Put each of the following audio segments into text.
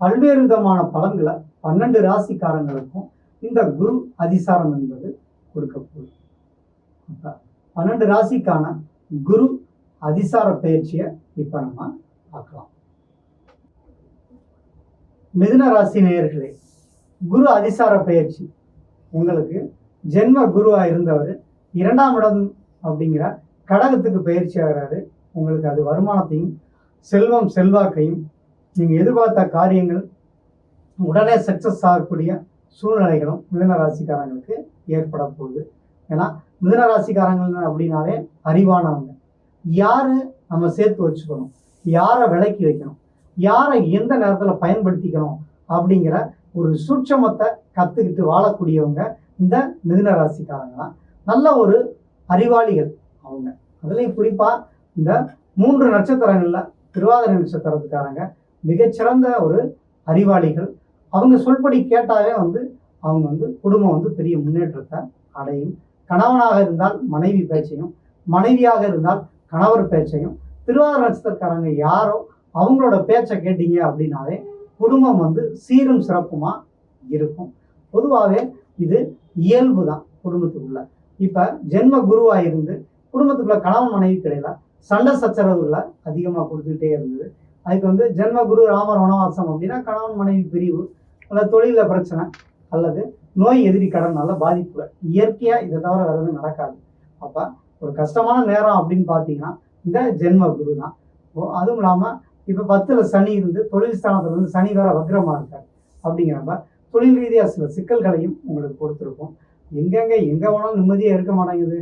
பல்வேறு விதமான பலன்களை பன்னெண்டு ராசிக்காரங்களுக்கும் இந்த குரு அதிசாரம் என்பது கொடுக்கக்கூடும். பன்னெண்டு ராசிக்கான குரு அதிசார பயிற்சியை இப்ப நம்ம பார்க்கலாம். மிதுன ராசி நேயர்களே குரு அதிசார பயிற்சி. உங்களுக்கு ஜென்ம குருவா இருந்தவர் இரண்டாம் இடம் அப்படிங்கிற கடகத்துக்கு பயிற்சி ஆகிறாரு. உங்களுக்கு அது வருமானத்தையும் செல்வம் செல்வாக்கையும் நீங்கள் எதிர்பார்த்த காரியங்கள் உடனே சக்ஸஸ் ஆகக்கூடிய சூழ்நிலைகளும் மிதுன ராசிக்காரங்களுக்கு ஏற்பட போகுது. ஏன்னா மிதுன ராசிக்காரங்கள் அப்படின்னாலே அறிவானவங்க. யார் நம்ம சேர்த்து வச்சுக்கணும்? யாரை விலக்கி வைக்கணும்? யாரை எந்த நேரத்தில் பயன்படுத்திக்கணும்? அப்படிங்கிற ஒரு சூட்சமத்தை கற்றுக்கிட்டு வாழக்கூடியவங்க இந்த மிதுன ராசிக்காரங்க. தான் நல்ல ஒரு அறிவாளிகள் அவங்க. அதுலேயும் குறிப்பாக இந்த மூன்று நட்சத்திரங்களில் திருவாதிரை நட்சத்திரத்துக்காரங்க மிகச்சிறந்த ஒரு அறிவாளிகள். அவங்க சொல்படி கேட்டாவே வந்து அவங்க வந்து குடும்பம் வந்து பெரிய முன்னேற்றத்தை அடையும். கணவனாக இருந்தால் மனைவி பேச்சையும் மனைவியாக இருந்தால் கணவர் பேச்சையும் திருவாரூர் நட்சத்திரக்காரங்க யாரோ அவங்களோட பேச்சை கேட்டீங்க அப்படின்னாவே குடும்பம் வந்து சீரும் சிறப்புமா இருக்கும். பொதுவாகவே இது இயல்பு தான் குடும்பத்துக்குள்ள. இப்போ ஜென்ம குருவாக இருந்து குடும்பத்துக்குள்ள கணவன் மனைவி கிடையில சண்டை சச்சரவுகளை அதிகமாக கொடுத்துக்கிட்டே இருந்தது. அதுக்கு வந்து ஜென்ம குரு ராமர் வனவாசம் அப்படின்னா கணவன் மனைவி பிரிவு அல்லது தொழிலில் பிரச்சனை அல்லது நோய் எதிரி கடனால பாதிப்புகள். இயற்கையாக இதை தவிர வேறு எதுவும் நடக்காது. அப்போ ஒரு கஷ்டமான நேரம் அப்படின்னு பார்த்தீங்கன்னா இந்த ஜென்ம குரு தான் அதுவும் இல்லாமல் இப்போ பத்தில் சனி இருந்து தொழில் ஸ்தானத்தில் இருந்து சனி வேற வக்ரமாக இருக்கார். அப்படிங்கிறப்ப தொழில் ரீதியாக சில சிக்கல்களையும் உங்களுக்கு கொடுத்துருக்கும். எங்கெங்கே எங்கே வேணாலும் நிம்மதியாக இருக்க மாட்டேங்குது.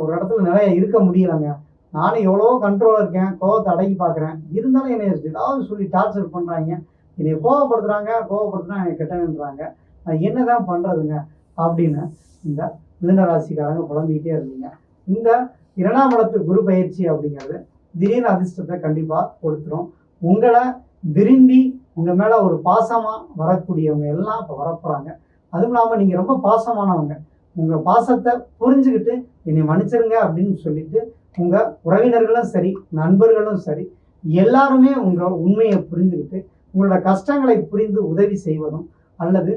ஒரு இடத்துல நிறையா இருக்க முடியலைங்க. நானும் எவ்வளோ கண்ட்ரோலாக இருக்கேன் கோவத்தை அடக்கி பார்க்குறேன். இருந்தாலும் என்னை ஏதாவது சொல்லி டார்ச்சர் பண்ணுறாங்க என்னை கோவப்படுத்துகிறாங்க கோவப்படுத்துனா என்னை கெட்டவன்றாங்க. நான் என்ன தான் பண்ணுறதுங்க அப்படின்னு இந்த மிதனராசிக்காரங்க புலம்பிக்கிட்டே இருந்தீங்க. இந்த இரண்டாம் இடத்து குரு பயிற்சி அப்படிங்கிறது திடீர்னு அதிர்ஷ்டத்தை கண்டிப்பாக கொடுத்துரும். உங்களை விரும்பி உங்கள் மேலே ஒரு பாசமாக வரக்கூடியவங்க எல்லாம் இப்போ வரப்போகிறாங்க அதுவும் இல்லாமல் நீங்கள் ரொம்ப பாசமானவங்க. உங்கள் பாசத்தை புரிஞ்சுக்கிட்டு என்னை மன்னிச்சிருங்க அப்படின்னு சொல்லிட்டு உங்கள் உறவினர்களும் சரி நண்பர்களும் சரி எல்லாருமே உங்கள் உண்மையை புரிந்துக்கிட்டு உங்களோட கஷ்டங்களை புரிந்து உதவி செய்வதும் அல்லது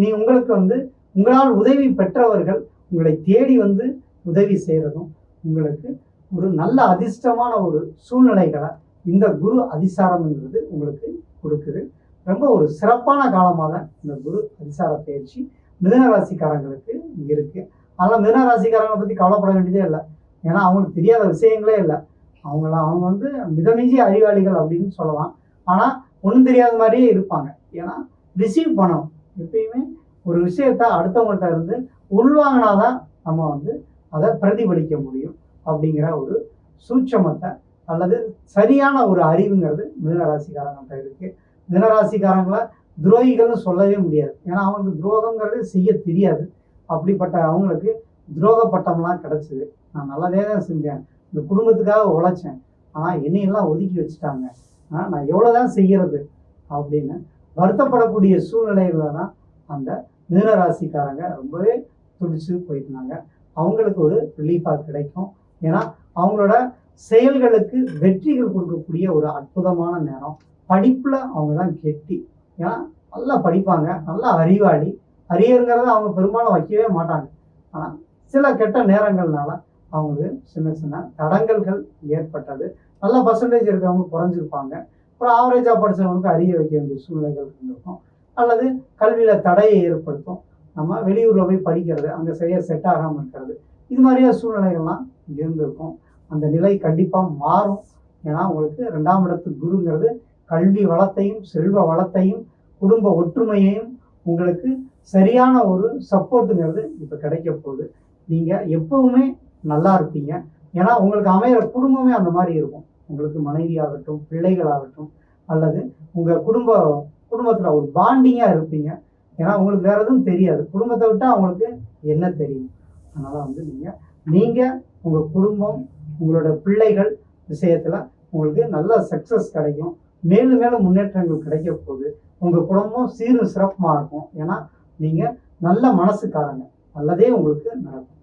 நீ உங்களுக்கு வந்து உங்களால் உதவி பெற்றவர்கள் உங்களை தேடி வந்து உதவி செய்கிறதும் உங்களுக்கு ஒரு நல்ல அதிர்ஷ்டமான ஒரு சூழ்நிலைகளை இந்த குரு அதிசாரம்ங்கிறது உங்களுக்கு கொடுக்குது. ரொம்ப ஒரு சிறப்பான காலமாக தான் இந்த குரு அதிசார பயிற்சி மிதனராசிக்காரங்களுக்கு ராசிக்காரங்களுக்கு அதனால் மிதனராசிக்காரங்களை பற்றி கவலைப்பட வேண்டியதே இல்லை. ஏன்னா அவங்களுக்கு தெரியாத விஷயங்களே இல்லை. அவங்கள அவங்க வந்து மிதமிஞ்சி அறிவாளிகள் அப்படின்னு சொல்லலாம். ஆனால் ஒன்றும் தெரியாத மாதிரியே இருப்பாங்க. ஏன்னா ரிசீவ் பண்ணணும். எப்பயுமே ஒரு விஷயத்த அடுத்தவங்கள்ட்ட இருந்து உள்வாங்கினாதான் நம்ம வந்து அதை பிரதிபலிக்க முடியும் அப்படிங்கிற ஒரு சூட்சமத்தை அல்லது சரியான ஒரு அறிவுங்கிறது மிதனராசிக்காரங்கள்ட்ட இருக்கு. மிதனராசிக்காரங்களை துரோகிகள்னு சொல்லவே முடியாது. ஏன்னா அவங்களுக்கு துரோகங்கிறது செய்ய தெரியாது. அப்படிப்பட்ட அவங்களுக்கு துரோக பட்டம்லாம் கிடச்சிது. நான் நல்லதே தான் செஞ்சேன். இந்த குடும்பத்துக்காக உழைச்சேன். ஆனால் என்னையெல்லாம் ஒதுக்கி வச்சுட்டாங்க. நான் நான் எவ்வளோதான் செய்கிறது அப்படின்னு வருத்தப்படக்கூடிய சூழ்நிலையில தான் அந்த மீனராசிக்காரங்க ரொம்பவே துடிச்சு போயிருந்தாங்க அவங்களுக்கு ஒரு ரிலீஃபாக கிடைக்கும். ஏன்னா அவங்களோட செயல்களுக்கு வெற்றிகள் கொடுக்கக்கூடிய ஒரு அற்புதமான நேரம். படிப்பில் அவங்க தான் கெட்டி. ஏன்னா நல்லா படிப்பாங்க. நல்லா அறிவாளி. அரியருங்கிறத அவங்க பெரும்பாலும் வைக்கவே மாட்டாங்க. ஆனால் சில கெட்ட நேரங்கள்னால அவங்களுக்கு சின்ன சின்ன தடங்கல்கள் ஏற்பட்டது. நல்ல பர்சன்டேஜ் இருக்கவங்க குறைஞ்சிருப்பாங்க. ஒரு ஆவரேஜாக படித்தவங்களுக்கு அறிய வைக்க வேண்டிய சூழ்நிலைகள் இருந்திருக்கும். அல்லது கல்வியில் தடையை ஏற்படுத்தும். நம்ம வெளியூரில் போய் படிக்கிறது அங்கே சரியாக செட் ஆகாமல் இருக்கிறது. இது மாதிரியான சூழ்நிலைகள்லாம் இருந்திருக்கும். அந்த நிலை கண்டிப்பாக மாறும். ஏன்னா உங்களுக்கு ரெண்டாம் இடத்து குருங்கிறது கல்வி வளத்தையும் செல்வ வளத்தையும் குடும்ப ஒற்றுமையையும் உங்களுக்கு சரியான ஒரு சப்போர்ட்டுங்கிறது இப்போ கிடைக்க போகுது. நீங்கள் எப்போவுமே நல்லா இருப்பீங்க. ஏன்னா உங்களுக்கு அமையிற குடும்பமே அந்த மாதிரி இருக்கும். உங்களுக்கு மனைவி ஆகட்டும் பிள்ளைகளாகட்டும் அல்லது உங்கள் குடும்ப குடும்பத்தில் ஒரு பாண்டிங்காக இருப்பீங்க. ஏன்னா உங்களுக்கு வேறு எதுவும் தெரியாது. குடும்பத்தை விட்டால் அவங்களுக்கு என்ன தெரியும்? அதனால் வந்து நீங்கள் நீங்கள் உங்கள் குடும்பம் உங்களோட பிள்ளைகள் விஷயத்தில் உங்களுக்கு நல்ல சக்ஸஸ் கிடைக்கும். மேலும் மேலும் முன்னேற்றங்கள் கிடைக்க போகுது. உங்கள் குடும்பம் சீரும் சிறப்புமாக இருக்கும். ஏன்னா நீங்கள் நல்ல மனசுக்காரங்க. நல்லதே உங்களுக்கு நடக்கும்.